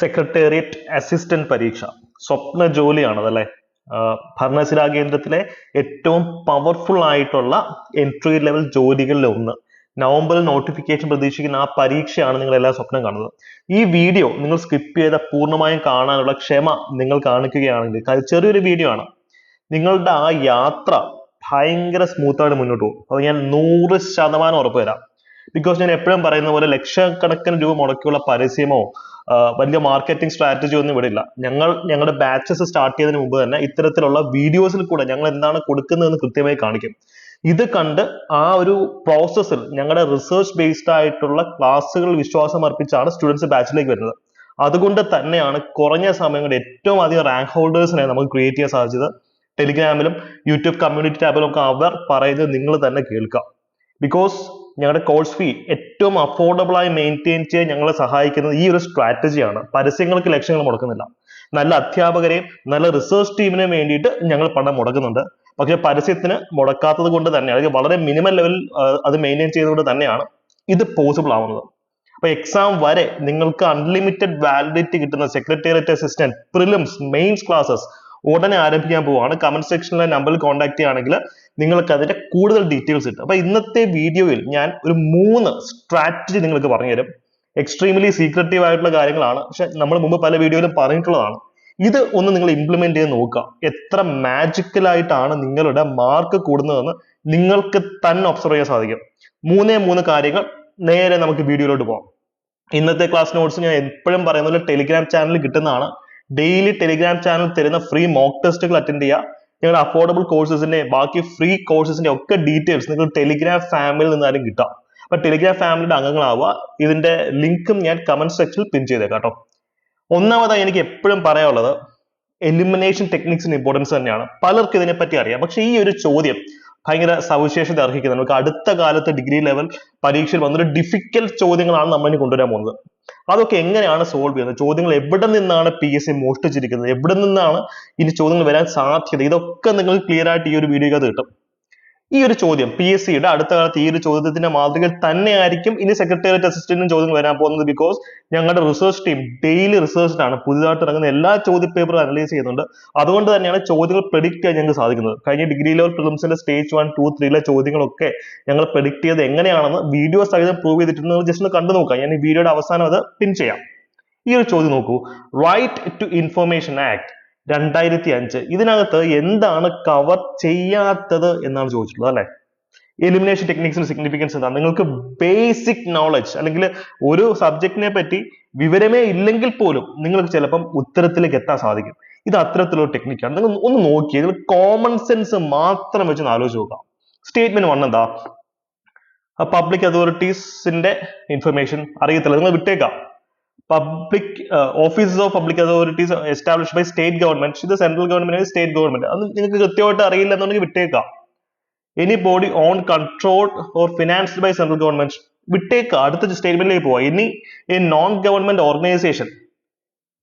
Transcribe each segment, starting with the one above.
Secretariat assistant പരീക്ഷ സ്വപ്ന ജോലിയാണ് അതല്ലേ ഭരണശിലാ കേന്ദ്രത്തിലെ ഏറ്റവും പവർഫുൾ ആയിട്ടുള്ള എൻട്രി ലെവൽ ജോലികളിൽ ഒന്ന്. നവംബറിൽ നോട്ടിഫിക്കേഷൻ പ്രതീക്ഷിക്കുന്ന ആ പരീക്ഷയാണ് നിങ്ങൾ എല്ലാ സ്വപ്നം കാണുന്നത്. ഈ വീഡിയോ നിങ്ങൾ സ്കിപ്പ് ചെയ്ത പൂർണമായും കാണാനുള്ള ക്ഷമ നിങ്ങൾ കാണിക്കുകയാണെങ്കിൽ ചെറിയൊരു വീഡിയോ ആണ്. നിങ്ങളുടെ ആ യാത്ര ഭയങ്കര സ്മൂത്ത് ആയിട്ട് മുന്നോട്ട് പോകും. അത് ഞാൻ നൂറ് ശതമാനം ഉറപ്പ് തരാം. ബിക്കോസ് ഞാൻ എപ്പോഴും പറയുന്ന പോലെ ലക്ഷക്കണക്കിന് രൂപ മുടക്കിയുള്ള പരസ്യമോ വലിയ മാർക്കറ്റിംഗ് സ്ട്രാറ്റജി ഒന്നും ഇവിടെ ഇല്ല. ഞങ്ങൾ ഞങ്ങളുടെ ബാച്ചസ് സ്റ്റാർട്ട് ചെയ്തതിന് മുമ്പ് തന്നെ ഇത്തരത്തിലുള്ള വീഡിയോസിൽ കൂടെ ഞങ്ങൾ എന്താണ് കൊടുക്കുന്നതെന്ന് കൃത്യമായി കാണിക്കും. ഇത് കണ്ട് ആ ഒരു പ്രോസസ്സിൽ ഞങ്ങളുടെ റിസർച്ച് ബേസ്ഡ് ആയിട്ടുള്ള ക്ലാസ്സുകൾ വിശ്വാസം അർപ്പിച്ചാണ് സ്റ്റുഡൻസ് ബാച്ചിലേക്ക് വരുന്നത്. അതുകൊണ്ട് തന്നെയാണ് കുറഞ്ഞ സമയം കൊണ്ട് ഏറ്റവും അധികം റാങ്ക് ഹോൾഡേഴ്സിനെ നമുക്ക് ക്രിയേറ്റ് ചെയ്യാൻ സാധിച്ചത്. ടെലിഗ്രാമിലും യൂട്യൂബ് കമ്മ്യൂണിറ്റി ടാബിലും ഒക്കെ അവർ പറയുന്നത് നിങ്ങൾ തന്നെ കേൾക്കുക. ബിക്കോസ് ഞങ്ങളുടെ കോഴ്സ് ഫീ ഏറ്റവും അഫോർഡബിൾ ആയി മെയിന്റെയിൻ ചെയ്യാൻ ഞങ്ങളെ സഹായിക്കുന്നത് ഈ ഒരു സ്ട്രാറ്റജിയാണ് പരസ്യങ്ങൾക്ക് ലക്ഷ്യങ്ങൾ മുടക്കുന്നില്ല നല്ല അധ്യാപകരെയും നല്ല റിസർച്ച് ടീമിനെയും വേണ്ടിയിട്ട് ഞങ്ങൾ പണം മുടക്കുന്നുണ്ട്. പക്ഷെ പരസ്യത്തിന് മുടക്കാത്തത് കൊണ്ട് തന്നെ അല്ലെങ്കിൽ വളരെ മിനിമം ലെവലിൽ അത് മെയിന്റെയിൻ ചെയ്തുകൊണ്ട് തന്നെയാണ് ഇത് പോസിബിൾ ആവുന്നത്. അപ്പൊ എക്സാം വരെ നിങ്ങൾക്ക് അൺലിമിറ്റഡ് വാലിഡിറ്റി കിട്ടുന്ന secretariat assistant prelims mains classes ഉടനെ ആരംഭിക്കാൻ പോവുകയാണ് കമന്റ് സെക്ഷനിലെ നമ്പറിൽ കോൺടാക്ട് ചെയ്യുകയാണെങ്കിൽ നിങ്ങൾക്ക് അതിന്റെ കൂടുതൽ ഡീറ്റെയിൽസ് കിട്ടും. അപ്പൊ ഇന്നത്തെ വീഡിയോയിൽ ഞാൻ ഒരു മൂന്ന് സ്ട്രാറ്റജി നിങ്ങൾക്ക് പറഞ്ഞുതരും. എക്സ്ട്രീംലി സീക്രട്ടീവ് ആയിട്ടുള്ള കാര്യങ്ങളാണ്. പക്ഷെ നമ്മൾ മുമ്പ് പല വീഡിയോയിലും പറഞ്ഞിട്ടുള്ളതാണ്. ഇത് ഒന്ന് നിങ്ങൾ ഇംപ്ലിമെന്റ് ചെയ്ത് നോക്കുക. എത്ര മാജിക്കൽ ആയിട്ടാണ് നിങ്ങളുടെ മാർക്ക് കൂടുന്നതെന്ന് നിങ്ങൾക്ക് തന്നെ ഒബ്സർവ് ചെയ്യാൻ സാധിക്കും. മൂന്നേ മൂന്ന് കാര്യങ്ങൾ നേരെ നമുക്ക് വീഡിയോയിലോട്ട് പോകാം. ഇന്നത്തെ ക്ലാസ് നോട്ട്സ് ഞാൻ എപ്പോഴും പറയുന്ന പോലെ ടെലിഗ്രാം ചാനലിൽ കിട്ടുന്നതാണ്. ഡെയിലി ടെലിഗ്രാം ചാനൽ തരുന്ന ഫ്രീ മോക്ക് ടെസ്റ്റുകൾ അറ്റൻഡ് ചെയ്യുക. നിങ്ങളുടെ അഫോർഡബിൾ കോഴ്സസിന്റെ ബാക്കി ഫ്രീ കോഴ്സസിന്റെ ഒക്കെ ഡീറ്റെയിൽസ് നിങ്ങൾ ടെലിഗ്രാം ഫാമിലിയിൽ നിന്നാലും കിട്ടാം അപ്പൊ ടെലിഗ്രാം ഫാമിലിയുടെ അംഗങ്ങളാവുക. ഇതിന്റെ ലിങ്കും ഞാൻ കമന്റ് സെക്ഷനിൽ പിൻ ചെയ്തേക്കാം കേട്ടോ. ഒന്നാമതായി എനിക്ക് എപ്പോഴും പറയാനുള്ളത് എലിമിനേഷൻ ടെക്നിക്സിന് ഇമ്പോർട്ടൻസ് തന്നെയാണ്. പലർക്കും ഇതിനെപ്പറ്റി അറിയാം. പക്ഷെ ഈ ഒരു ചോദ്യം ഭയങ്കര സവിശേഷത അർഹിക്കുന്നത് നമുക്ക് അടുത്ത കാലത്ത് ഡിഗ്രി ലെവൽ പരീക്ഷയിൽ വന്നൊരു ഡിഫിക്കൽട്ട് ചോദ്യങ്ങളാണ് നമ്മൾ ഇനി കൊണ്ടുവരാൻ പോകുന്നത്. അതൊക്കെ എങ്ങനെയാണ് സോൾവ് ചെയ്യുന്നത്? ചോദ്യങ്ങൾ എവിടെ നിന്നാണ് പി എസ് സി മോഷ്ടിച്ചിരിക്കുന്നത്? എവിടെ നിന്നാണ് ഇനി ചോദ്യങ്ങൾ വരാൻ സാധ്യത? ഇതൊക്കെ നിങ്ങൾക്ക് ക്ലിയർ ആയിട്ട് ഈ ഒരു വീഡിയോയ്ക്ക് കിട്ടും. ഈ ഒരു ചോദ്യം പി എസ് സിയുടെ അടുത്ത കാലത്ത് ഈ ഒരു ചോദ്യത്തിന്റെ മാതൃകയിൽ തന്നെയായിരിക്കും ഇനി സെക്രട്ടേറിയറ്റ് അസിസ്റ്റന്റും ചോദ്യങ്ങൾ വരാൻ പോകുന്നത് ബിക്കോസ് ഞങ്ങളുടെ റിസർച്ച് ടീം ഡെയിലി റിസർച്ചിലാണ് പുതിയതായിട്ട് ഇറങ്ങുന്ന എല്ലാ ചോദ്യ പേപ്പറും അനലൈസ് ചെയ്യുന്നുണ്ട്. അതുകൊണ്ട് തന്നെയാണ് ചോദ്യങ്ങൾ പ്രെഡിക്റ്റ് ചെയ്യാൻ ഞങ്ങൾക്ക് സാധിക്കുന്നത്. കഴിഞ്ഞ ഡിഗ്രി ലെവൽ പ്രിലിംസിന്റെ സ്റ്റേജ് വൺ ടു ത്രീയിലെ ചോദ്യങ്ങളൊക്കെ ഞങ്ങൾ പ്രെഡിക്റ്റ് ചെയ്ത് എങ്ങനെയാണെന്ന് വീഡിയോ സഹിതം പ്രൂവ് ചെയ്തിട്ടുണ്ട് ജസ്റ്റ് ഒന്ന് കണ്ടു നോക്കാം. ഞാൻ ഈ വീഡിയോയുടെ അവസാനം അത് പിൻ ചെയ്യാം. ഈ ഒരു ചോദ്യം നോക്കൂ. റൈറ്റ് ടു ഇൻഫർമേഷൻ ആക്ട് രണ്ടായിരത്തി അഞ്ച് ഇതിനകത്ത് എന്താണ് കവർ ചെയ്യാത്തത് എന്നാണ് ചോദിച്ചിട്ടുള്ളത് അല്ലെ? എലിമിനേഷൻ ടെക്നിക്സിന്റെ സിഗ്നിഫിക്കൻസ് എന്താണ്? നിങ്ങൾക്ക് ബേസിക് നോളജ് അല്ലെങ്കിൽ ഒരു സബ്ജക്റ്റിനെ പറ്റി വിവരമേ ഇല്ലെങ്കിൽ പോലും നിങ്ങൾക്ക് ചിലപ്പം ഉത്തരത്തിലേക്ക് എത്താൻ സാധിക്കും. ഇത് അത്തരത്തിലുള്ള ടെക്നിക്കാണ് നിങ്ങൾ ഒന്ന് നോക്കി ഇതിൽ കോമൺ സെൻസ് മാത്രം വെച്ച് ആലോചിച്ച് നോക്കാം സ്റ്റേറ്റ്മെന്റ് വൺ എന്താ? പബ്ലിക് അതോറിറ്റീസിന്റെ ഇൻഫർമേഷൻ അറിയത്തില്ല. നിങ്ങൾ വിട്ടേക്കാം. Public offices of public authorities establish by state government ഇത് സെൻട്രൽ ഗവൺമെന്റ് സ്റ്റേറ്റ് ഗവൺമെന്റ് അത് നിങ്ങൾക്ക് കൃത്യമായിട്ട് അറിയില്ല എന്നുണ്ടെങ്കിൽ വിട്ടേക്കാം. Any body on control or financed by central government വിട്ടേക്കുക അടുത്ത സ്റ്റേറ്റ്മെന്റിലേക്ക് പോവാം. ഇനി a non government organisation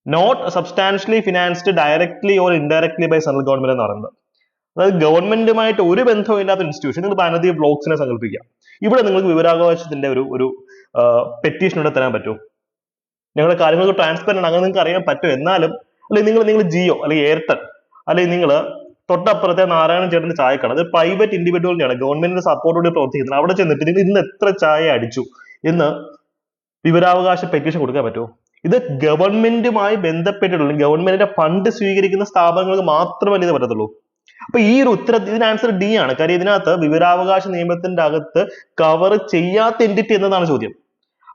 not substantially financed directly or indirectly by central government എന്ന് പറയുന്നത്. അതായത് ഗവൺമെന്റുമായിട്ട് ഒരു ബന്ധവും ഇല്ലാത്ത ഇൻസ്റ്റിറ്റ്യൂഷൻ നിങ്ങൾ അനധി ബ്ലോക്സിനെ സങ്കല്പിക്കുക. ഇവിടെ നിങ്ങൾക്ക് വിവരാവകാശത്തിന്റെ ഒരു ഒരു പെറ്റീഷൻ ഇവിടെ തരാൻ പറ്റുമോ നിങ്ങളുടെ കാര്യങ്ങൾ ട്രാൻസ്പെറന്റ് ആണ്. അങ്ങനെ നിങ്ങൾക്ക് അറിയാൻ പറ്റും. എന്നാലും അല്ലെങ്കിൽ നിങ്ങൾ നിങ്ങൾ ജിയോ അല്ലെങ്കിൽ എയർടെൽ അല്ലെങ്കിൽ നിങ്ങൾ തൊട്ടപ്പുറത്തെ നാരായണൻ ചേട്ടന്റെ ചായക്കട അത് പ്രൈവറ്റ് ഇൻഡിവിജ്വലിനെയാണ് ഗവൺമെന്റിന്റെ സപ്പോർട്ടോടെ പ്രവർത്തിക്കുന്നത് അവിടെ ചെന്നിട്ട് നിങ്ങൾ ഇന്ന് എത്ര ചായ അടിച്ചു? എന്ന് വിവരാവകാശ പെറ്റീഷൻ കൊടുക്കാൻ പറ്റുമോ? ഇത് ഗവൺമെന്റുമായി ബന്ധപ്പെട്ടിട്ടുള്ള ഗവൺമെന്റിന്റെ ഫണ്ട് സ്വീകരിക്കുന്ന സ്ഥാപനങ്ങൾക്ക് മാത്രമല്ല ഇത് പറ്റത്തുള്ളൂ. അപ്പൊ ഈ ഒരു ഉത്തര ഇതിന് ആൻസർ ഡി ആണ്. കാര്യം ഇതിനകത്ത് വിവരാവകാശ നിയമത്തിന്റെ അകത്ത് കവർ ചെയ്യാത്ത എന്റിറ്റി എന്നതാണ് ചോദ്യം.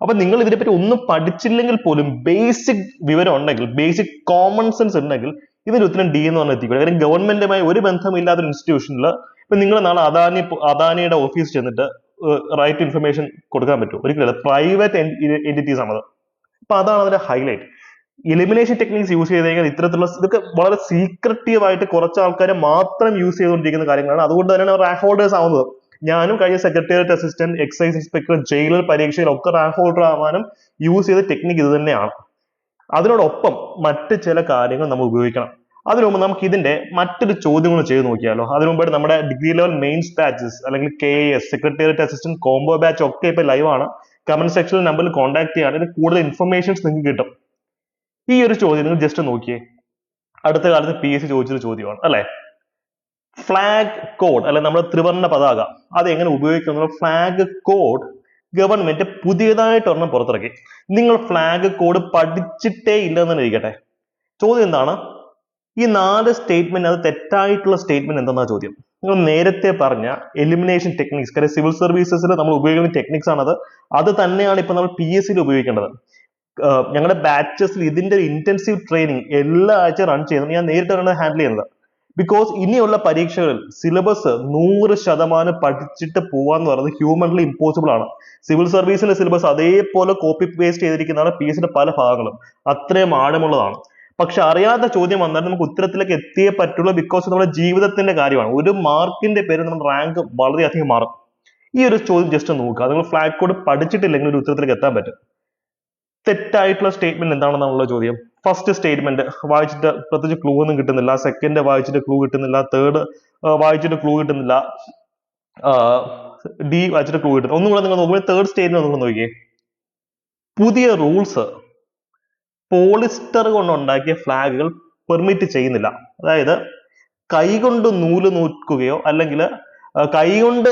അപ്പൊ നിങ്ങൾ ഇതിനെപ്പറ്റി ഒന്നും പഠിച്ചില്ലെങ്കിൽ പോലും ബേസിക് വിവരം ഉണ്ടെങ്കിൽ ബേസിക് കോമൺ സെൻസ് ഉണ്ടെങ്കിൽ ഇതിന് ഉത്തരം ഡി എന്ന് പറഞ്ഞാൽ എത്തിക്കുക കാര്യം ഗവൺമെന്റുമായി ഒരു ബന്ധമില്ലാത്ത ഒരു ഇൻസ്റ്റിറ്റ്യൂഷനിൽ ഇപ്പൊ നിങ്ങൾ നാളെ അദാനി അദാനിയുടെ ഓഫീസ് ചെന്നിട്ട് റൈറ്റ് ഇൻഫർമേഷൻ കൊടുക്കാൻ പറ്റും ഒരിക്കലും പ്രൈവറ്റ് എന്റിറ്റീസ് ആണത് അപ്പൊ അതാണ് അതിന്റെ ഹൈലൈറ്റ് എലിമിനേഷൻ ടെക്നിക്സ് യൂസ് ചെയ്ത് കഴിഞ്ഞാൽ ഇത്തരത്തിലുള്ള ഇതൊക്കെ വളരെ സീക്രട്ടീവ് ആയിട്ട് കുറച്ച് ആൾക്കാരെ മാത്രം യൂസ് ചെയ്തുകൊണ്ടിരിക്കുന്ന കാര്യങ്ങളാണ്. അതുകൊണ്ട് തന്നെയാണ് റാങ്ക് ഹോൾഡേഴ്സ് ആവുന്നത്. ഞാനും കഴിഞ്ഞ secretariat assistant excise inspector jailer പരീക്ഷയിലൊക്കെ rank holder ആവാനും യൂസ് ചെയ്ത ടെക്നിക്ക് ഇത് തന്നെയാണ്. അതിനോടൊപ്പം മറ്റ് ചില കാര്യങ്ങൾ നമ്മൾ ഉപയോഗിക്കണം. അതിനു മുമ്പ് നമുക്ക് ഇതിന്റെ മറ്റൊരു ചോദ്യം കൂടെ ചെയ്ത് നോക്കിയാലോ? അതിനു മുമ്പായിട്ട് നമ്മുടെ ഡിഗ്രി ലെവൽ മെയിൻസ് ബാച്ചസ് അല്ലെങ്കിൽ K S secretariat assistant combo batch ഒക്കെ ഇപ്പൊ ലൈവ് ആണ്. കമന്റ് സെക്ഷനിൽ നമ്പറിൽ കോൺടാക്ട് ചെയ്യുകയാണെങ്കിൽ കൂടുതൽ ഇൻഫർമേഷൻസ് നിങ്ങൾക്ക് കിട്ടും. ഈ ഒരു ചോദ്യം നിങ്ങൾ ജസ്റ്റ് നോക്കിയേ. അടുത്ത കാലത്ത് പി എസ് സി ചോദിച്ചൊരു ചോദ്യമാണ് അല്ലെ? ഫ്ലാഗ് കോഡ് അല്ലെ നമ്മുടെ ത്രിവർണ പതാക അത് എങ്ങനെ ഉപയോഗിക്കുന്ന ഫ്ലാഗ് കോഡ് ഗവൺമെന്റ് പുതിയതായിട്ട് ഒരെണ്ണം പുറത്തിറക്കി. നിങ്ങൾ ഫ്ലാഗ് കോഡ് പഠിച്ചിട്ടേ ഇല്ലെന്ന് ഇരിക്കട്ടെ. ചോദ്യം എന്താണ്? ഈ നാല് സ്റ്റേറ്റ്മെന്റ് അത് തെറ്റായിട്ടുള്ള സ്റ്റേറ്റ്മെന്റ് എന്താണെന്നാ ചോദ്യം? നിങ്ങൾ നേരത്തെ പറഞ്ഞ എലിമിനേഷൻ ടെക്നിക്സ് കാര്യം സിവിൽ സർവീസസിൽ നമ്മൾ ഉപയോഗിക്കുന്ന ടെക്നിക്സ് ആണത്. അത് തന്നെയാണ് ഇപ്പൊ നമ്മൾ പി എസ് സിയിൽ ഉപയോഗിക്കേണ്ടത്. ഞങ്ങളുടെ ബാച്ചസിൽ ഇതിന്റെ ഇന്റൻസീവ് ട്രെയിനിങ് എല്ലാ ആഴ്ച റൺ ചെയ്യുന്നത്. ഞാൻ നേരിട്ടാണ് ഹാൻഡിൽ ചെയ്യുന്നത്. ബിക്കോസ് ഇനിയുള്ള പരീക്ഷകളിൽ സിലബസ് നൂറ് ശതമാനം പഠിച്ചിട്ട് പോവാന്ന് പറയുന്നത് ഹ്യൂമൻലി ഇമ്പോസിബിൾ ആണ്. സിവിൽ സർവീസിന്റെ സിലബസ് അതേപോലെ കോപ്പി പേസ്റ്റ് ചെയ്തിരിക്കുന്നതാണ് പി എസിന്റെ പല ഭാഗങ്ങളും. അത്രയും ആഴമുള്ളതാണ്. പക്ഷെ അറിയാത്ത ചോദ്യം വന്നാൽ നമുക്ക് ഉത്തരത്തിലേക്ക് എത്തിയേ പറ്റുള്ളൂ ബിക്കോസ് നമ്മുടെ ജീവിതത്തിന്റെ കാര്യമാണ്. ഒരു മാർക്കിന്റെ പേര് നമ്മുടെ റാങ്ക് വളരെയധികം മാറും. ഈ ഒരു ചോദ്യം ജസ്റ്റ് നോക്കുക. നിങ്ങൾ ഫ്ലാഗ് കോഡ് പഠിച്ചിട്ടില്ലെങ്കിൽ ഒരു ഉത്തരത്തിലേക്ക് എത്താൻ പറ്റും. തെറ്റായിട്ടുള്ള സ്റ്റേറ്റ്മെന്റ് എന്താണെന്നുള്ള ചോദ്യം? ഫസ്റ്റ് സ്റ്റേറ്റ്മെന്റ് വായിച്ചിട്ട് പ്രത്യേകിച്ച് ക്ലൂ ഒന്നും കിട്ടുന്നില്ല. സെക്കൻഡ് വായിച്ചിട്ട് ക്ലൂ കിട്ടുന്നില്ല. തേർഡ് വായിച്ചിട്ട് ക്ലൂ കിട്ടുന്നില്ല. ഡി വായിച്ചിട്ട് ക്ലൂ കിട്ടുന്നു ഒന്നും കൂടെ നിങ്ങൾ നോക്കുമ്പോൾ തേർഡ് സ്റ്റേറ്റ്മെന്റ് നിങ്ങൾ നോക്കിയേ പുതിയ റൂൾസ് പോളിസ്റ്റർ കൊണ്ടുണ്ടാക്കിയ ഫ്ലാഗുകൾ പെർമിറ്റ് ചെയ്യുന്നില്ല. അതായത് കൈകൊണ്ട് നൂൽ നൂക്കുകയോ അല്ലെങ്കിൽ കൈകൊണ്ട്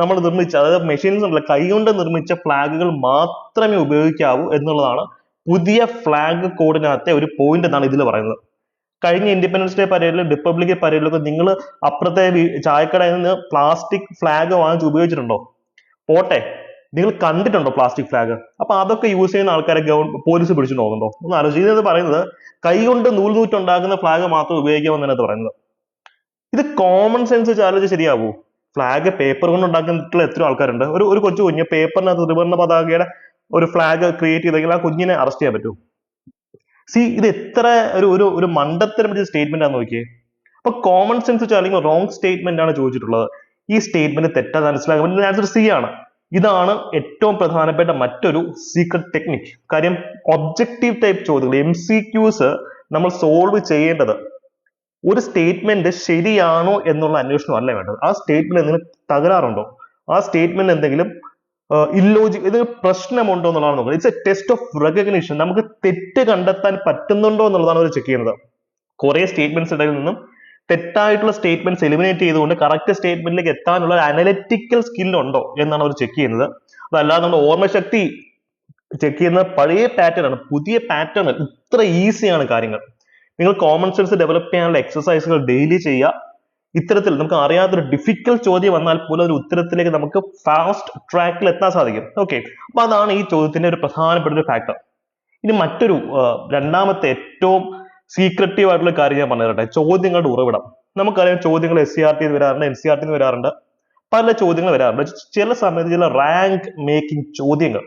നമ്മൾ നിർമ്മിച്ച അതായത് മെഷീൻസ് ഉണ്ടല്ലോ കൈകൊണ്ട് നിർമ്മിച്ച ഫ്ലാഗുകൾ മാത്രമേ ഉപയോഗിക്കാവൂ എന്നുള്ളതാണ് പുതിയ ഫ്ലാഗ് കോഡിനകത്തെ ഒരു പോയിന്റ് എന്നാണ് ഇതിൽ പറയുന്നത്. കഴിഞ്ഞ ഇൻഡിപെൻഡൻസ് ഡേ പരേഡിലും റിപ്പബ്ലിക് പരേഡിലൊക്കെ നിങ്ങൾ അപ്പുറത്തെ ചായക്കടയിൽ നിന്ന് പ്ലാസ്റ്റിക് ഫ്ലാഗ് വാങ്ങിച്ച് ഉപയോഗിച്ചിട്ടുണ്ടോ? പോട്ടെ നിങ്ങൾ കണ്ടിട്ടുണ്ടോ പ്ലാസ്റ്റിക് ഫ്ലാഗ് അപ്പൊ അതൊക്കെ യൂസ് ചെയ്യുന്ന ആൾക്കാരെ പോലീസ് പിടിച്ചിട്ടുണ്ടോ ഒന്ന് ആലോചിച്ചു. ഇതെന്ന് പറയുന്നത് കൈകൊണ്ട് നൂൽ നൂറ്റുണ്ടാക്കുന്ന ഫ്ലാഗ് മാത്രം ഉപയോഗിക്കാമെന്നാണ് ഇത് പറയുന്നത്. ഇത് കോമൺ സെൻസ് വെച്ച് ആലോചിച്ച് ശരിയാവൂ. ഫ്ലാഗ് പേപ്പർ കൊണ്ട് ഉണ്ടാക്കിയിട്ടുള്ള എത്ര ആൾക്കാരുണ്ട്. ഒരു ഒരു കൊച്ചു കുഞ്ഞ് പേപ്പറിനകത്ത് ത്രിവർണ പതാകയുടെ ഒരു ഫ്ലാഗ് ക്രിയേറ്റ് ചെയ്തെങ്കിൽ ആ കുഞ്ഞിനെ അറസ്റ്റ് ചെയ്യാൻ പറ്റൂ സി ഇത് എത്ര ഒരു ഒരു ഒരു മണ്ടത്തരം പിടിച്ച സ്റ്റേറ്റ്മെന്റ് ആണെന്ന് നോക്കിയേ. അപ്പൊ കോമൺ സെൻസ് വെച്ചാൽ അല്ലെങ്കിൽ റോങ് സ്റ്റേറ്റ്മെന്റ് ആണ് ചോദിച്ചിട്ടുള്ളത്. ഈ സ്റ്റേറ്റ്മെന്റ് തെറ്റാന്ന് മനസ്സിലാക്കാൻ ആൻസർ സി ആണ്. ഇതാണ് ഏറ്റവും പ്രധാനപ്പെട്ട മറ്റൊരു സീക്രട്ട് ടെക്നിക് കാര്യം ഒബ്ജക്റ്റീവ് ടൈപ്പ് ചോദ്യങ്ങൾ എം സി ക്യൂസ് നമ്മൾ സോൾവ് ചെയ്യേണ്ടത് ഒരു സ്റ്റേറ്റ്മെന്റ് ശരിയാണോ എന്നുള്ള അന്വേഷണം അല്ല വേണ്ടത്? ആ സ്റ്റേറ്റ്മെന്റ് എന്തെങ്കിലും തകരാറുണ്ടോ? ആ സ്റ്റേറ്റ്മെന്റ് എന്തെങ്കിലും ഇല്ലോജി ഇത് പ്രശ്നമുണ്ടോ എന്നുള്ളതാണ് നോക്കുന്നത്. It's a test of recognition നമുക്ക് തെറ്റ് കണ്ടെത്താൻ പറ്റുന്നുണ്ടോ എന്നുള്ളതാണ് അവർ ചെക്ക് ചെയ്യുന്നത്. കുറെ സ്റ്റേറ്റ്മെന്റ്സ് ഇടയിൽ നിന്നും തെറ്റായിട്ടുള്ള സ്റ്റേറ്റ്മെന്റ്സ് എലിമിനേറ്റ് ചെയ്തുകൊണ്ട് കറക്റ്റ് സ്റ്റേറ്റ്മെന്റിലേക്ക് എത്താനുള്ള അനലിറ്റിക്കൽ സ്കിൽ ഉണ്ടോ എന്നാണ് അവർ ചെക്ക് ചെയ്യുന്നത്. അതല്ലാതെ നമ്മുടെ ഓർമ്മശക്തി ചെക്ക് ചെയ്യുന്ന പഴയ പാറ്റേൺ ആണ്. പുതിയ പാറ്റേൺ ഇത്ര ഈസിയാണ് കാര്യങ്ങൾ. നിങ്ങൾ കോമൺ സെൻസ് ഡെവലപ്പ് ചെയ്യാനുള്ള എക്സസൈസുകൾ ഡെയിലി ചെയ്യുക. ഇത്തരത്തിൽ നമുക്ക് അറിയാത്തൊരു ഡിഫിക്കൽട്ട് ചോദ്യം വന്നാൽ പോലും ഒരു ഉത്തരത്തിലേക്ക് നമുക്ക് ഫാസ്റ്റ് ട്രാക്കിൽ എത്താൻ സാധിക്കും. ഓക്കെ അപ്പൊ അതാണ് ഈ ചോദ്യത്തിന്റെ ഒരു പ്രധാനപ്പെട്ട ഒരു ഫാക്ടർ ഇനി മറ്റൊരു രണ്ടാമത്തെ ഏറ്റവും സീക്രട്ടീവ് ആയിട്ടുള്ള കാര്യം ഞാൻ പറഞ്ഞു തരട്ടെ ചോദ്യങ്ങളുടെ ഉറവിടം. നമുക്കറിയാം ചോദ്യങ്ങൾ എസ് സി ആർ ടി വരാറുണ്ട് എൻ സി ആർ ടി വരാറുണ്ട്. പല ചോദ്യങ്ങൾ വരാറുണ്ട്. ചില സമയത്ത് ചില റാങ്ക് മേക്കിംഗ് ചോദ്യങ്ങൾ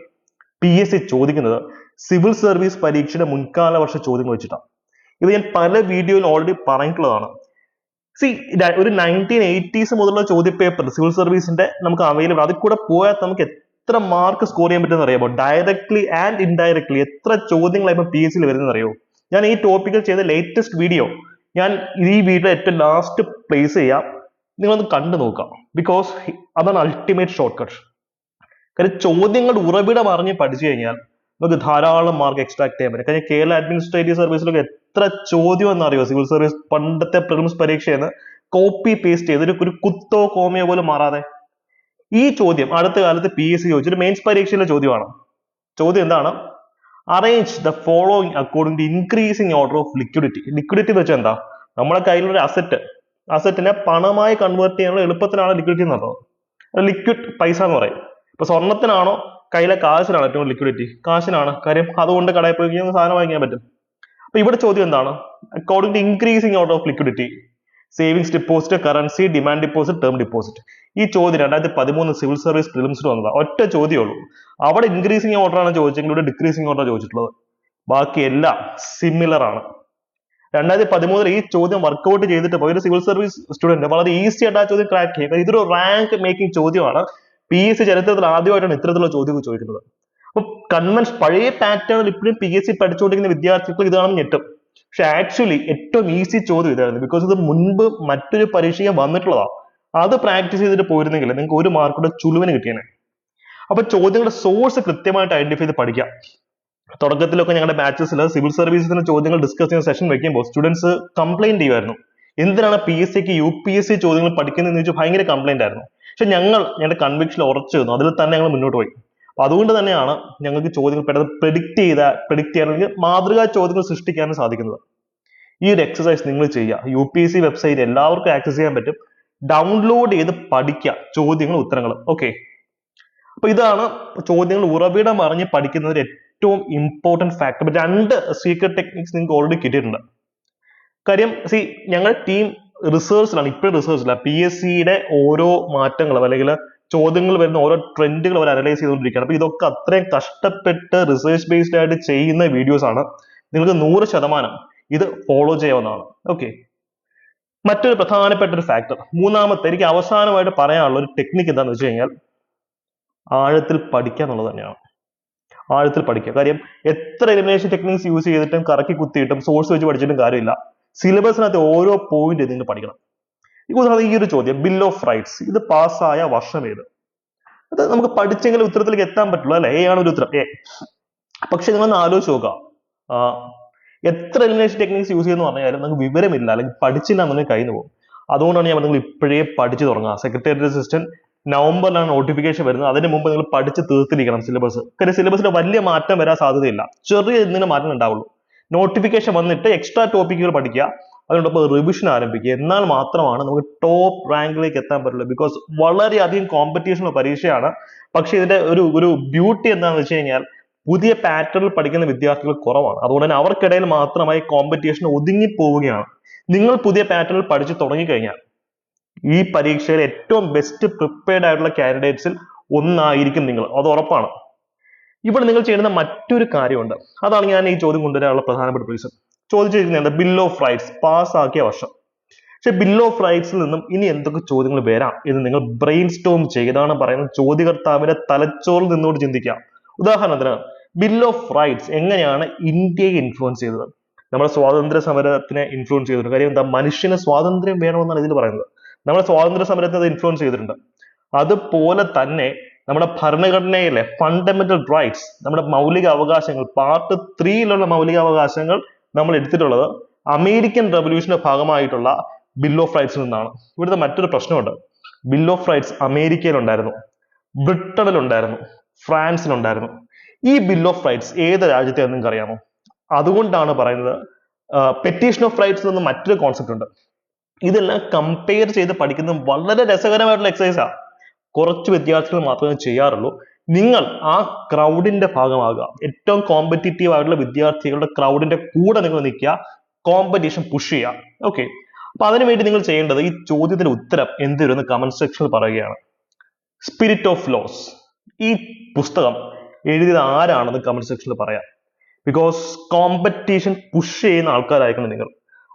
പി എസ് സി ചോദിക്കുന്നത് സിവിൽ സർവീസ് പരീക്ഷയുടെ മുൻകാല വർഷ ചോദ്യങ്ങൾ വെച്ചിട്ടാണ്. ഇത് ഞാൻ പല വീഡിയോയിൽ ഓൾറെഡി പറഞ്ഞിട്ടുള്ളതാണ്. സി ഒരു നയന്റീൻ എയ്റ്റീസ് മുതലുള്ള ചോദ്യ പേപ്പർ സിവിൽ സർവീസിന്റെ നമുക്ക് അവൈലബിൾ അതിൽ കൂടെ പോയാൽ നമുക്ക് എത്ര മാർക്ക് സ്കോർ ചെയ്യാൻ പറ്റുമെന്ന് അറിയാമോ? ഡയറക്ട്ലി ആൻഡ് ഇൻഡയറക്ട്ലി എത്ര ചോദ്യങ്ങൾ ഇപ്പൊ പി എസ് സിയിൽ വരുന്നത് അറിയോ ഞാൻ ഈ ടോപ്പിക്കിൽ ചെയ്ത ലേറ്റസ്റ്റ് വീഡിയോ ഞാൻ ഈ വീഡിയോ ഏറ്റവും ലാസ്റ്റ് പ്ലേസ് ചെയ്യാം. നിങ്ങളൊന്ന് കണ്ടു നോക്കാം. ബിക്കോസ് അതാണ് അൾട്ടിമേറ്റ് ഷോർട്ട് കട്ട് കാര്യം ചോദ്യങ്ങളുടെ ഉറവിടം അറിഞ്ഞ് പഠിച്ചു കഴിഞ്ഞാൽ നമുക്ക് ധാരാളം മാർക്ക് എക്സ്ട്രാക്ട് ചെയ്യാൻ പറ്റും. കാര്യം കേരള അഡ്മിനിസ്ട്രേറ്റീവ് സർവീസിലൊക്കെ എത്ര ചോദ്യം എന്നറിയോ സിവിൽ സർവീസ് പണ്ടത്തെ പ്രിലിംസ് പരീക്ഷയെന്ന് കോപ്പി പേസ്റ്റ് ചെയ്ത് ഒരു കുത്തോ കോമയോ പോലും മാറാതെ. ഈ ചോദ്യം അടുത്ത കാലത്ത് പി എസ് സി ചോദിച്ചൊരു മെയിൻസ് പരീക്ഷയിലെ ചോദ്യമാണ് ചോദ്യം എന്താണ്? Arrange the following according to increasing order of liquidity liquidity എന്ന് വെച്ചാൽ എന്താ? നമ്മുടെ കയ്യിലൊരു അസറ്റ് അസറ്റിനെ പണമായി കൺവേർട്ട് ചെയ്യാനുള്ള എളുപ്പത്തിനാണ് ലിക്വിഡിറ്റി എന്ന് പറയുന്നത് ലിക്വിഡ് പൈസ എന്ന് പറയും. ഇപ്പൊ സ്വർണത്തിനാണോ? കയ്യിലെ കാശിനാണ് ഏറ്റവും ലിക്വിഡിറ്റി കാശിനാണ്. കാര്യം അതുകൊണ്ട് കടയിൽ പോയി സാധനം വാങ്ങിക്കാൻ പറ്റും. അപ്പൊ ഇവിടെ ചോദ്യം എന്താണ്? According to increasing out of liquidity savings deposit currency demand deposit term deposit ഈ ചോദ്യം രണ്ടായിരത്തി പതിമൂന്ന് സിവിൽ സർവീസ് പ്രിലിംസിൽ വന്നതാണ് ഒറ്റ ചോദ്യമേ ഉള്ളൂ. അവിടെ ഇൻക്രീസിങ് ഓർഡർ ആണ് ചോദിച്ചെങ്കിൽ ഇവിടെ ഡിക്രീസിങ് ഓർഡർ ചോദിച്ചിട്ടുള്ളത്? ബാക്കി എല്ലാം സിമിലർ ആണ്. രണ്ടായിരത്തി പതിമൂന്നിൽ ഈ ചോദ്യം വർക്കൗട്ട് ചെയ്തിട്ട് പോയി ഒരു സിവിൽ സർവീസ് സ്റ്റുഡന്റ് വളരെ ഈസി ആയിട്ട് ആ ചോദ്യം ക്രാക്ക് ചെയ്യും. ഇതൊരു റാങ്ക് മേക്കിംഗ് ചോദ്യമാണ്. പി എസ് സി ചരിത്രത്തിൽ ആദ്യമായിട്ടാണ് ഇത്തരത്തിലുള്ള ചോദ്യം ചോദിക്കുന്നത്. അപ്പൊ കൺവെൻഷൻ പഴയ പാറ്റേണിൽ ഇപ്പോഴും പി എസ് സി പഠിച്ചുകൊണ്ടിരിക്കുന്ന വിദ്യാർത്ഥികൾക്ക് ഇതാണെന്ന് ഞെട്ടും. പക്ഷെ ആക്ച്വലി ഏറ്റവും ഈസി ചോദ്യം ഇതായിരുന്നു. ബിക്കോസ് ഇത് മുൻപ് മറ്റൊരു പരീക്ഷയ്ക്ക് വന്നിട്ടുള്ളതാണ്. അത് പ്രാക്ടീസ് ചെയ്തിട്ട് പോയിരുന്നെങ്കിൽ നിങ്ങൾക്ക് ഒരു മാർക്കൂടെ ചുളുവിന് കിട്ടിയേനെ. അപ്പൊ ചോദ്യങ്ങളുടെ സോഴ്സ് കൃത്യമായിട്ട് ഐഡന്റിഫൈ ചെയ്ത് പഠിക്കാം. തുടക്കത്തിലൊക്കെ ഞങ്ങളുടെ ബാച്ചസിൽ സിവിൽ സർവീസസിന്റെ ചോദ്യങ്ങൾ ഡിസ്കസ് ചെയ്യുന്ന സെഷൻ വെക്കുമ്പോൾ സ്റ്റുഡൻസ് കംപ്ലൈന്റ് ചെയ്യുമായിരുന്നു. എന്തിനാണ് പി എസ് സിക്ക് യു പി എസ് സി ചോദ്യങ്ങൾ പഠിക്കുന്നതെന്ന് ചോദിച്ചാൽ ഭയങ്കര കംപ്ലൈന്റ് ആയിരുന്നു. പക്ഷെ ഞങ്ങൾ ഞങ്ങളുടെ കൺവിക്ഷൻ ഉറച്ചു നിന്നു. അതിൽ തന്നെ ഞങ്ങൾ മുന്നോട്ട് പോയി. അപ്പൊ അതുകൊണ്ട് തന്നെയാണ് ഞങ്ങൾക്ക് ചോദ്യങ്ങൾ പെട്ടെന്ന് പ്രെഡിക്റ്റ് ചെയ്ത പ്രെഡിക്റ്റ് ചെയ്യാൻ അല്ലെങ്കിൽ മാതൃകാ ചോദ്യങ്ങൾ സൃഷ്ടിക്കാനും സാധിക്കുന്നത്. ഈ ഒരു എക്സസൈസ് നിങ്ങൾ ചെയ്യുക. U P S C website എല്ലാവർക്കും ആക്സസ് ചെയ്യാൻ പറ്റും. ഡൗൺലോഡ് ചെയ്ത് പഠിക്കുക ചോദ്യങ്ങളും ഉത്തരങ്ങളും. ഓക്കെ അപ്പൊ ഇതാണ് ചോദ്യങ്ങൾ ഉറവിടം അറിഞ്ഞ് പഠിക്കുന്നതിൽ ഏറ്റവും ഇമ്പോർട്ടന്റ് ഫാക്ടർ രണ്ട് സീക്രട്ട് ടെക്നിക്സ് നിങ്ങൾക്ക് ഓൾറെഡി കിട്ടിയിട്ടുണ്ട്. കാര്യം സി ഞങ്ങൾ ടീം റിസർച്ചിലാണ് ഇപ്പോഴും റിസർച്ചിലാണ് പി എസ് സിയുടെ ഓരോ മാറ്റങ്ങളും അല്ലെങ്കിൽ ചോദ്യങ്ങൾ വരുന്ന ഓരോ ട്രെൻഡുകൾ അവർ അനലൈസ് ചെയ്തുകൊണ്ടിരിക്കുകയാണ്. അപ്പൊ ഇതൊക്കെ അത്രയും കഷ്ടപ്പെട്ട് റിസർച്ച് ബേസ്ഡ് ആയിട്ട് ചെയ്യുന്ന വീഡിയോസ് ആണ്. നിങ്ങൾക്ക് നൂറ് ശതമാനം ഇത് ഫോളോ ചെയ്യാവുന്നതാണ്. ഓക്കെ മറ്റൊരു പ്രധാനപ്പെട്ട ഒരു ഫാക്ടർ മൂന്നാമത്തെ എനിക്ക് അവസാനമായിട്ട് പറയാനുള്ള ഒരു ടെക്നിക്ക് എന്താണെന്ന് വെച്ച് കഴിഞ്ഞാൽ ആഴത്തിൽ പഠിക്കുക എന്നുള്ളത് തന്നെയാണ്. ആഴത്തിൽ പഠിക്കുക. കാര്യം എത്ര എലിമിനേഷൻ ടെക്നിക്സ് യൂസ് ചെയ്തിട്ടും കറക്കി കുത്തിയിട്ടും സോഴ്സ് വെച്ച് പഠിച്ചിട്ടും കാര്യമില്ല. സിലബസിനകത്ത് ഓരോ പോയിന്റ് നിങ്ങൾ പഠിക്കണം. ഉദാഹരണം ഈ ഒരു ചോദ്യം ബിൽ ഓഫ് റൈറ്റ്സ് ഇത് പാസ്സായ വർഷം ഏത്? അത് നമുക്ക് പഠിച്ചെങ്കിൽ ഉത്തരത്തിലേക്ക് എത്താൻ പറ്റുള്ളൂ അല്ലെ? എ ആണ് ഒരു ഉത്തരം എ പക്ഷെ നിങ്ങളൊന്ന് ആലോചിച്ച് നോക്കുക. എത്ര എലിമിനേഷൻ ടെക്നിക്സ് യൂസ് ചെയ്യുന്ന പറഞ്ഞാലും നമുക്ക് വിവരമില്ല അല്ലെങ്കിൽ പഠിച്ചില്ല എന്നുണ്ടെങ്കിൽ നിന്ന് പോകും. അതുകൊണ്ടാണ് ഞാൻ നിങ്ങൾ ഇപ്പോഴേ പഠിച്ചു തുടങ്ങുക. സെക്രട്ടേറിയറ്റ് അസിസ്റ്റന്റ് നവംബറിലാണ് നോട്ടിഫിക്കേഷൻ വരുന്നത്. അതിന് മുമ്പ് നിങ്ങൾ പഠിച്ച് തീർത്തിരിക്കണം സിലബസ് കാര്യം സിലബസിൽ വലിയ മാറ്റം വരാൻ സാധ്യതയില്ല. ചെറിയ എന്തെങ്കിലും മാറ്റം ഉണ്ടാവുള്ളൂ. നോട്ടിഫിക്കേഷൻ വന്നിട്ട് എക്സ്ട്രാ ടോപ്പിക്കുകൾ പഠിക്കുക. അതിനോടൊപ്പം റിവിഷൻ ആരംഭിക്കുക. എന്നാൽ മാത്രമാണ് നമുക്ക് ടോപ്പ് റാങ്കിലേക്ക് എത്താൻ പറ്റുള്ളൂ. ബിക്കോസ് വളരെയധികം കോമ്പറ്റീഷനുള്ള പരീക്ഷയാണ്. പക്ഷേ ഇതിന്റെ ഒരു ഒരു ബ്യൂട്ടി എന്താണെന്ന് വെച്ച് കഴിഞ്ഞാൽ പുതിയ പാറ്റേണിൽ പഠിക്കുന്ന വിദ്യാർത്ഥികൾ കുറവാണ്. അതുകൊണ്ട് തന്നെ അവർക്കിടയിൽ മാത്രമായി കോമ്പറ്റീഷൻ ഒതുങ്ങി പോവുകയാണ്. നിങ്ങൾ പുതിയ പാറ്റേണിൽ പഠിച്ചു തുടങ്ങിക്കഴിഞ്ഞാൽ ഈ പരീക്ഷയിൽ ഏറ്റവും ബെസ്റ്റ് പ്രിപ്പയർഡ് ആയിട്ടുള്ള കാൻഡിഡേറ്റ്സിൽ ഒന്നായിരിക്കും നിങ്ങൾ. അത് ഉറപ്പാണ്. ഇവിടെ നിങ്ങൾ ചെയ്യുന്ന മറ്റൊരു കാര്യമുണ്ട്. അതാണ് ഞാൻ ഈ ചോദ്യം കൊണ്ടുവരാനുള്ള പ്രധാനപ്പെട്ട റീസൺ ചോദിച്ചിരിക്കുന്നത് ബിൽ ഓഫ് റൈറ്റ്സ് പാസ്സാക്കിയ വർഷം. പക്ഷെ ബിൽ ഓഫ് റൈറ്റ്സിൽ നിന്നും ഇനി എന്തൊക്കെ ചോദ്യങ്ങൾ വരാം എന്ന് നിങ്ങൾ ബ്രെയിൻ സ്റ്റോം ചെയ്താണ് പറയുന്നത്. ചോദ്യകർത്താവിന്റെ തലച്ചോറിൽ നിന്നോട് ചിന്തിക്കാം ഉദാഹരണത്തിന് ബിൽ ഓഫ് റൈറ്റ്സ് എങ്ങനെയാണ് ഇന്ത്യയെ ഇൻഫ്ലുവൻസ് ചെയ്തത്? നമ്മുടെ സ്വാതന്ത്ര്യ സമരത്തിനെ ഇൻഫ്ലുവൻസ് ചെയ്തിട്ടുണ്ട്. കാര്യം എന്താ? മനുഷ്യന് സ്വാതന്ത്ര്യം വേണമെന്നാണ് ഇതിൽ പറയുന്നത്. നമ്മുടെ സ്വാതന്ത്ര്യ സമരത്തെ അത് ഇൻഫ്ലുവൻസ് ചെയ്തിട്ടുണ്ട്. അതുപോലെ തന്നെ നമ്മുടെ ഭരണഘടനയിലെ ഫണ്ടമെന്റൽ റൈറ്റ്സ് നമ്മുടെ മൗലിക അവകാശങ്ങൾ പാർട്ട് ത്രീയിലുള്ള മൗലിക അവകാശങ്ങൾ നമ്മൾ എടുത്തിട്ടുള്ളത് അമേരിക്കൻ റവല്യൂഷന്റെ ഭാഗമായിട്ടുള്ള ബിൽ ഓഫ് റൈറ്റ്സിൽ നിന്നാണ്. ഇവിടുത്തെ മറ്റൊരു പ്രശ്നമുണ്ട്. ബിൽ ഓഫ് റൈറ്റ്സ് അമേരിക്കയിലുണ്ടായിരുന്നു. ഫ്രാൻസിൽ ഉണ്ടായിരുന്നു ഈ ബിൽ ഓഫ് റൈറ്റ്സ് ഏത് രാജ്യത്തെ നിങ്ങൾക്ക് അറിയാമോ അതുകൊണ്ടാണ് പറയുന്നത് പെറ്റീഷൻ ഓഫ് റൈറ്റ്സ് എന്ന മറ്റൊരു കോൺസെപ്റ്റ് ഉണ്ട്. ഇതെല്ലാം കമ്പയർ ചെയ്ത് പഠിക്കുന്നത് വളരെ രസകരമായിട്ടുള്ള എക്സസൈസാണ് കുറച്ച് വിദ്യാർത്ഥികൾ മാത്രമേ ചെയ്യാറുള്ളൂ. നിങ്ങൾ ആ ക്രൗഡിന്റെ ഭാഗമാകുക. ഏറ്റവും കോമ്പറ്റീറ്റീവ് ആയിട്ടുള്ള വിദ്യാർത്ഥികളുടെ ക്രൗഡിന്റെ കൂടെ നിങ്ങൾ നിൽക്കുക. കോമ്പറ്റീഷൻ പുഷ് ചെയ്യുക. ഓക്കെ അപ്പൊ അതിനുവേണ്ടി നിങ്ങൾ ചെയ്യേണ്ടത് ഈ ചോദ്യത്തിന്റെ ഉത്തരം എന്ത് എന്തിരുന്ന് കമന്റ് സെക്ഷനിൽ പറയുകയാണ്. സ്പിരിറ്റ് ഓഫ് ലോസ് ഈ പുസ്തകം എഴുതിയത് ആരാണെന്ന് കമന്റ് സെക്ഷനിൽ പറയാം. ബിക്കോസ് കോമ്പറ്റീഷൻ പുഷ് ചെയ്യുന്ന ആൾക്കാരായിരിക്കണം നിങ്ങൾ.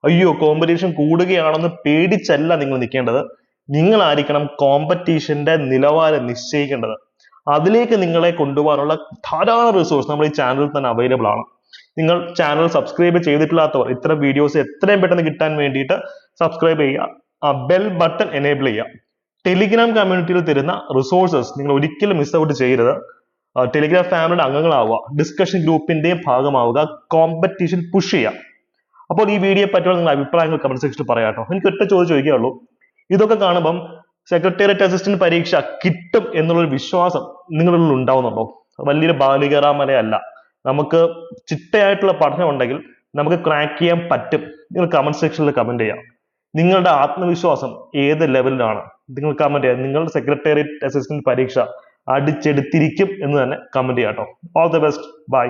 അയ്യോ കോമ്പറ്റീഷൻ കൂടുകയാണെന്ന് പേടിച്ചല്ല നിങ്ങൾ നിൽക്കേണ്ടത്. നിങ്ങളായിരിക്കണം കോമ്പറ്റീഷന്റെ നിലവാരം നിശ്ചയിക്കേണ്ടത്. അതിലേക്ക് നിങ്ങളെ കൊണ്ടുപോകാനുള്ള ധാരാളം റിസോഴ്സ് നമ്മൾ ഈ ചാനലിൽ തന്നെ അവൈലബിൾ ആണ്. നിങ്ങൾ ചാനൽ സബ്സ്ക്രൈബ് ചെയ്തിട്ടില്ലാത്തവർ ഇത്തരം വീഡിയോസ് എത്രയും പെട്ടെന്ന് കിട്ടാൻ വേണ്ടിയിട്ട് സബ്സ്ക്രൈബ് ചെയ്യുക. ആ ബെൽ ബട്ടൺ എനേബിൾ ചെയ്യുക. ടെലിഗ്രാം കമ്മ്യൂണിറ്റിയിൽ തരുന്ന റിസോഴ്സസ് നിങ്ങൾ ഒരിക്കലും മിസ് ഔട്ട് ചെയ്യരുത്. ടെലിഗ്രാം ഫാമിലിയുടെ അംഗങ്ങളാവുക. ഡിസ്കഷൻ ഗ്രൂപ്പിന്റെയും ഭാഗമാവുക. കോമ്പറ്റീഷൻ പുഷ് ചെയ്യുക. അപ്പോൾ ഈ വീഡിയോ പറ്റിയുള്ള നിങ്ങളുടെ അഭിപ്രായങ്ങൾ കമന്റ് സെക്ഷനിൽ പറയാട്ടോ. എനിക്ക് ഒറ്റ ചോദ്യം ചോദിക്കുകയുള്ളൂ ഇതൊക്കെ കാണുമ്പം സെക്രട്ടേറിയറ്റ് അസിസ്റ്റന്റ് പരീക്ഷ കിട്ടും എന്നുള്ള ഒരു വിശ്വാസം നിങ്ങളിൽ ഉണ്ടാവുന്നുണ്ടോ? വലിയൊരു ബാലികറാമലയല്ല നമുക്ക് ചിട്ടയായിട്ടുള്ള പഠനം ഉണ്ടെങ്കിൽ നമുക്ക് ക്രാക്ക് ചെയ്യാൻ പറ്റും. നിങ്ങൾ കമന്റ് സെക്ഷനിൽ കമന്റ് ചെയ്യാം. നിങ്ങളുടെ ആത്മവിശ്വാസം ഏത് ലെവലിലാണ് നിങ്ങൾ കമന്റ് ചെയ്യാം. നിങ്ങളുടെ സെക്രട്ടേറിയറ്റ് അസിസ്റ്റന്റ് പരീക്ഷ അടിച്ചെടുത്തിരിക്കും എന്ന് തന്നെ കമന്റ് ചെയ്യാം കേട്ടോ ഓൾ ദ ബെസ്റ്റ് ബൈ